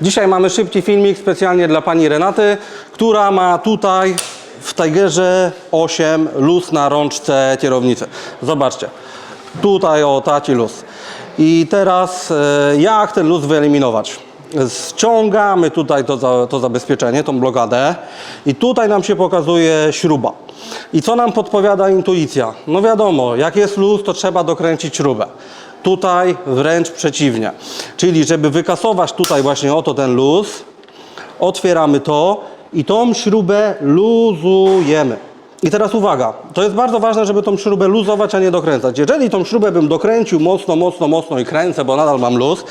Dzisiaj mamy szybki filmik specjalnie dla pani Renaty, która ma tutaj w Tigerze 8 luz na rączce kierownicy. Zobaczcie, tutaj o taki luz. I teraz e, jak ten luz wyeliminować? Ściągamy tutaj to, to zabezpieczenie, tą blokadę i tutaj nam się pokazuje śruba. I co nam podpowiada intuicja? No wiadomo, jak jest luz, to trzeba dokręcić śrubę. Tutaj wręcz przeciwnie. Czyli żeby wykasować tutaj właśnie oto ten luz, otwieramy to i tą śrubę luzujemy. I teraz uwaga, to jest bardzo ważne, żeby tą śrubę luzować, a nie dokręcać. Jeżeli tą śrubę bym dokręcił mocno, mocno, mocno i kręcę, bo nadal mam luz,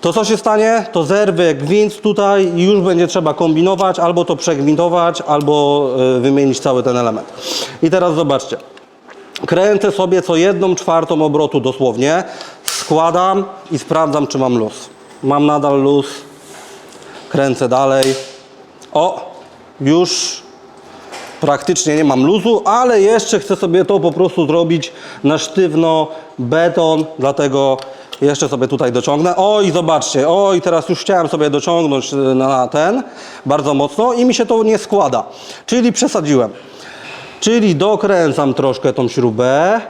to co się stanie? To zerwę gwint tutaj i już będzie trzeba kombinować, albo to przegwintować, albo y, wymienić cały ten element. I teraz zobaczcie. Kręcę sobie co jedną czwartą obrotu dosłownie, składam i sprawdzam, czy mam luz. Mam nadal luz, kręcę dalej. O, już praktycznie nie mam luzu, ale jeszcze chcę sobie to po prostu zrobić na sztywno beton, dlatego jeszcze sobie tutaj dociągnę. Oj, zobaczcie, oj, teraz już chciałem sobie dociągnąć y, na ten bardzo mocno i mi się to nie składa. Czyli przesadziłem. Czyli dokręcam troszkę tą śrubę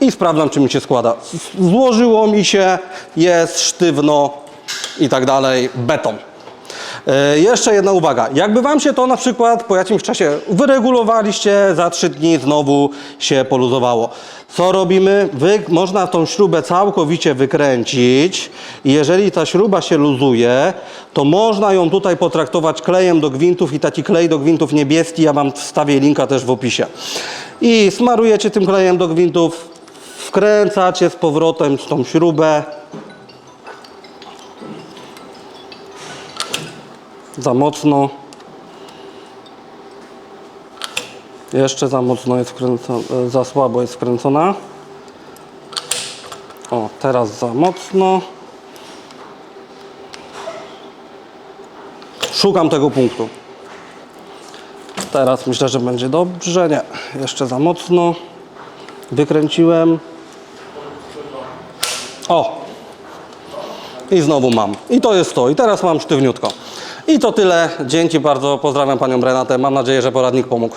i sprawdzam, czy mi się składa. Złożyło mi się, jest sztywno i tak dalej, beton. E, jeszcze jedna uwaga. Jakby Wam się to na przykład po jakimś czasie wyregulowaliście, za 3 dni znowu się poluzowało. Co robimy? Wy, można tą śrubę całkowicie wykręcić i jeżeli ta śruba się luzuje, to można ją tutaj potraktować klejem do gwintów i taki klej do gwintów niebieski, ja Wam wstawię linka też w opisie. I smarujecie tym klejem do gwintów, wkręcacie z powrotem tą śrubę, Za mocno. Jeszcze za mocno jest wkręcona, za słabo jest wkręcona. O, teraz za mocno. Szukam tego punktu. Teraz myślę, że będzie dobrze. Nie, jeszcze za mocno. Wykręciłem. O, i znowu mam. I to jest to. I teraz mam sztywniutko. I to tyle. Dzięki bardzo. Pozdrawiam Panią Renatę. Mam nadzieję, że poradnik pomógł.